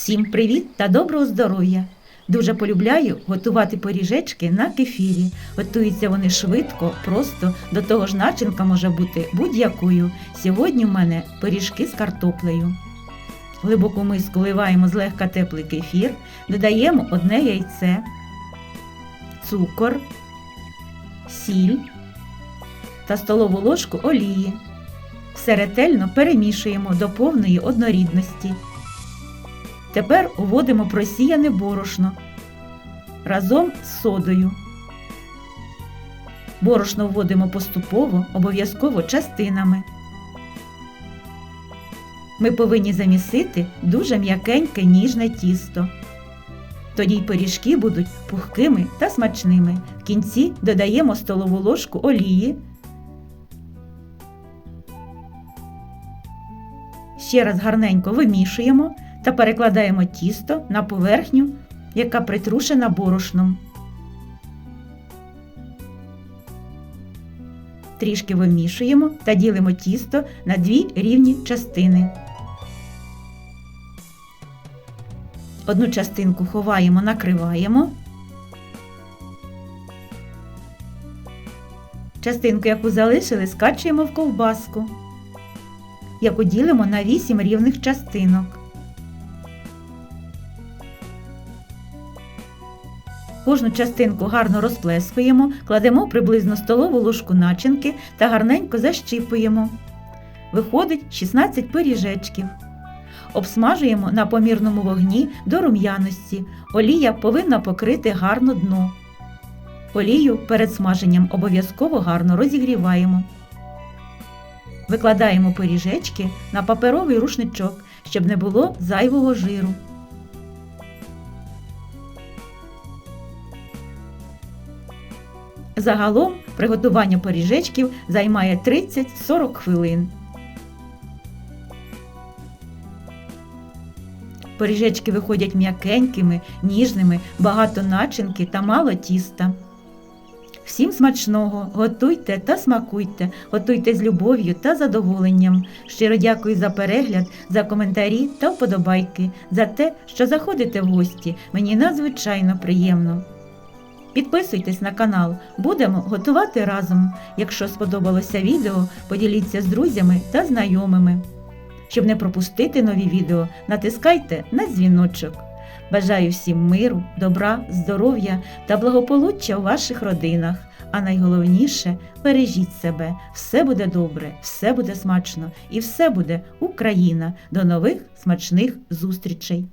Всім привіт та доброго здоров'я! Дуже полюбляю готувати поріжечки на кефірі. Готуються вони швидко, просто, до того ж начинка може бути будь-якою. Сьогодні в мене пиріжки з картоплею. Глибоку миску вливаємо злегка теплий кефір, додаємо одне яйце, цукор, сіль та столову ложку олії. Все ретельно перемішуємо до повної однорідності. Тепер уводимо просіяне борошно разом з содою. Борошно вводимо поступово, обов'язково частинами. Ми повинні замісити дуже м'якеньке ніжне тісто. Тоді й пиріжки будуть пухкими та смачними. В кінці додаємо столову ложку олії. Ще раз гарненько вимішуємо та перекладаємо тісто на поверхню, яка притрушена борошном. Трішки вимішуємо та ділимо тісто на дві рівні частини. Одну частинку ховаємо, накриваємо. Частинку, яку залишили, скачуємо в ковбаску, яку ділимо на 8 рівних частинок. Кожну частинку гарно розплескуємо, кладемо приблизно столову ложку начинки та гарненько защіпуємо. Виходить 16 пиріжечків. Обсмажуємо на помірному вогні до рум'яності. Олія повинна покрити гарно дно. Олію перед смаженням обов'язково гарно розігріваємо. Викладаємо пиріжечки на паперовий рушничок, щоб не було зайвого жиру. Загалом приготування поріжечків займає 30-40 хвилин. Поріжечки виходять м'якенькими, ніжними, багато начинки та мало тіста. Всім смачного, готуйте та смакуйте, готуйте з любов'ю та задоволенням. Щиро дякую за перегляд, за коментарі та вподобайки, за те, що заходите в гості. Мені надзвичайно приємно. Підписуйтесь на канал, будемо готувати разом. Якщо сподобалося відео, поділіться з друзями та знайомими. Щоб не пропустити нові відео, натискайте на дзвіночок. Бажаю всім миру, добра, здоров'я та благополуччя у ваших родинах. А найголовніше бережіть себе. Все буде добре, все буде смачно і все буде Україна. До нових смачних зустрічей!